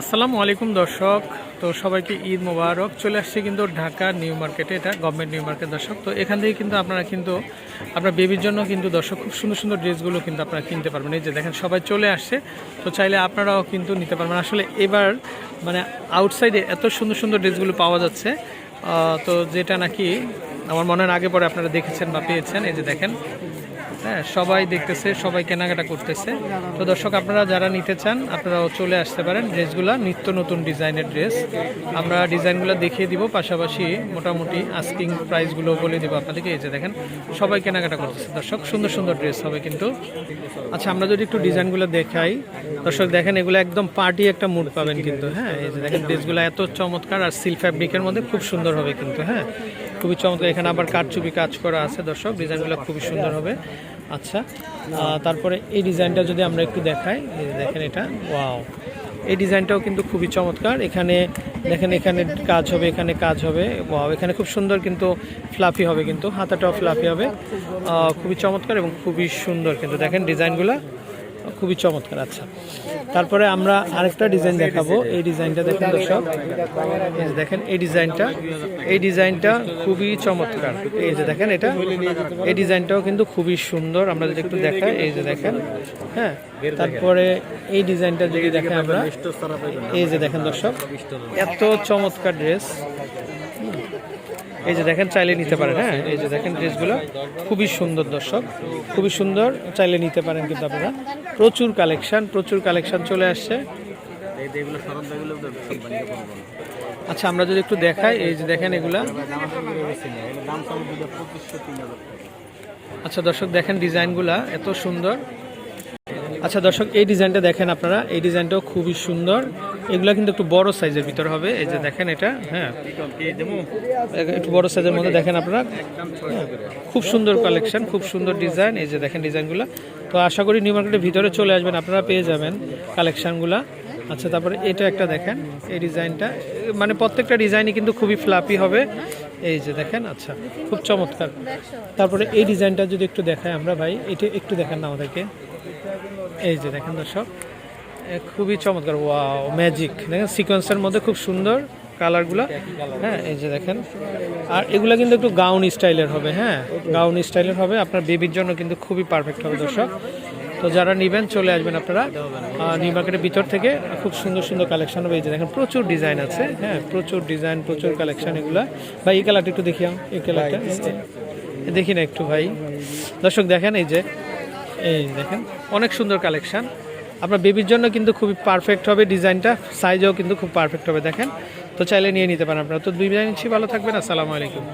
আসসালামু আলাইকুম দর্শক। তো সবাইকে ঈদ মোবারক। চলে আসছে কিন্তু ঢাকা নিউ মার্কেটে। এটা গভর্নমেন্ট নিউ মার্কেট দর্শক। তো এখান থেকে কিন্তু আপনারা কিন্তু, আপনার বেবির জন্য কিন্তু দর্শক খুব সুন্দর সুন্দর ড্রেসগুলো কিন্তু আপনারা কিনতে পারবেন। এই যে দেখেন, সবাই চলে আসছে। তো চাইলে আপনারাও কিন্তু নিতে পারবেন। আসলে এবার মানে আউটসাইডে এত সুন্দর সুন্দর ড্রেসগুলো পাওয়া যাচ্ছে। তো যেটা নাকি আমার মনে হয় আগে পরে আপনারা দেখেছেন বা পেয়েছেন। এই যে দেখেন হ্যাঁ সবাই দেখতেছে, সবাই কেনাকাটা করতেছে। তো দর্শক, আপনারা যারা নিতে চান, আপনারাও চলে আসতে পারেন ড্রেসগুলো, নিত্য নতুন ডিজাইনের ড্রেস। আমরা ডিজাইনগুলো দেখিয়ে দিব, পাশাপাশি মোটামুটি আস্কিং প্রাইসগুলো বলে দেবো আপনাদেরকে। এই যে দেখেন, সবাই কেনাকাটা করতেছে। দর্শক, সুন্দর সুন্দর ড্রেস হবে কিন্তু। আচ্ছা আমরা যদি একটু ডিজাইনগুলো দেখাই, দর্শক দেখেন, এগুলো একদম পার্টি একটা মুড পাবেন কিন্তু হ্যাঁ। এই যে দেখেন, ড্রেসগুলো এত চমৎকার, আর সিল ফ্যাব্রিকের মধ্যে খুব সুন্দর হবে কিন্তু হ্যাঁ। খুবই চমৎকার, এখানে আবার কাঠচুপি কাজ করা আছে, দর্শক, ডিজাইনগুলো খুবই সুন্দর হবে। আচ্ছা তারপরে এই ডিজাইনটা যদি আমরা একটু দেখাই দেখেন এটা, ওয়াও। এই ডিজাইনটাও কিন্তু খুবই চমৎকার। এখানে দেখেন, এখানে কাজ হবে, এখানে কাজ হবে। ওয়াও, এখানে খুব সুন্দর কিন্তু ফ্লাফি হবে কিন্তু, হাতাটাও ফ্লাফি হবে। খুবই চমৎকার এবং খুবই সুন্দর কিন্তু। দেখেন ডিজাইনগুলো, খুবই চমৎকার। আচ্ছা তারপরে আমরা আরেকটা ডিজাইন দেখাবো। এই ডিজাইনটা দেখেন দর্শক। এই যে দেখেন এই ডিজাইনটা এই ডিজাইনটা খুবই চমৎকার। এই যে দেখেন এটা এই ডিজাইনটাও কিন্তু খুবই সুন্দর। আমরা যদি একটু দেখাই এই যে দেখেন হ্যাঁ তারপরে এই ডিজাইনটা যদি দেখেন আমরা এই যে দেখেন দর্শক এত চমৎকার ড্রেস এই যে দেখেন চাইলে নিতে পারেন হ্যাঁ এই যে দেখেন ড্রেসগুলো খুবই সুন্দর দর্শক। খুবই সুন্দর চাইলে নিতে পারেন কিন্তু আপনারা। প্রচুর কালেকশন প্রচুর কালেকশন চলে আসছে। আচ্ছা আমরা যদি একটু দেখাই, এই যে দেখেন এগুলা। আচ্ছা দর্শক, দেখেন ডিজাইনগুলা, এত সুন্দর। আচ্ছা দর্শক, এই ডিজাইনটা দেখেন আপনারা। এই ডিজাইনটাও খুবই সুন্দর। এগুলা কিন্তু একটু বড় সাইজের ভিতর হবে। এই যে দেখেন এটা হ্যাঁ। একটু বড় সাইজের মধ্যে দেখেন আপনারা। হ্যাঁ, খুব সুন্দর কালেকশন খুব সুন্দর ডিজাইন এই যে দেখেন ডিজাইনগুলো তো আশা করি নিউ মার্কেটের ভিতরে চলে আসবেন আপনারা পেয়ে যাবেন কালেকশানগুলো আচ্ছা তারপরে এটা একটা দেখেন এই ডিজাইনটা মানে প্রত্যেকটা ডিজাইনই কিন্তু খুবই ফ্লাপি হবে। এই যে দেখেন আচ্ছা খুব চমৎকার। তারপরে এই ডিজাইনটা যদি একটু দেখায় আমরা ভাই এটা একটু দেখেন না আমাদেরকে। এই যে দেখেন দর্শক খুবই চমৎকার, ওয়াও ম্যাজিক দেখেন সিকোয়েন্সের মধ্যে খুব সুন্দর কালারগুলো হ্যাঁ এই যে দেখেন। আর এগুলো কিন্তু একটু গাউন স্টাইলের হবে হ্যাঁ? গাউন স্টাইলের হবে, আপনার বেবির জন্য কিন্তু খুবই পারফেক্ট হবে, দর্শক। তো যারা নেবেন, চলে আসবেন আপনারা। নিউ মার্কেটের ভিতর থেকে খুব সুন্দর সুন্দর কালেকশন হবে। এই যে দেখেন, প্রচুর ডিজাইন আছে হ্যাঁ? প্রচুর ডিজাইন প্রচুর কালেকশন এগুলা। ভাই, এই কালারটা একটু দেখি এই কালারটা দেখি না একটু, ভাই। দর্শক, দেখেন এই যে, এই দেখেন, অনেক সুন্দর কালেকশন আপনার বেবির জন্য কিন্তু খুবই পারফেক্ট হবে ডিজাইনটা সাইজও কিন্তু খুব পারফেক্ট হবে, দেখেন। তো চাইলে নিয়ে নিতে পারেন আপনারা। তো দুই জানিয়েছি ভালো থাকবেন, আসসালামু আলাইকুম।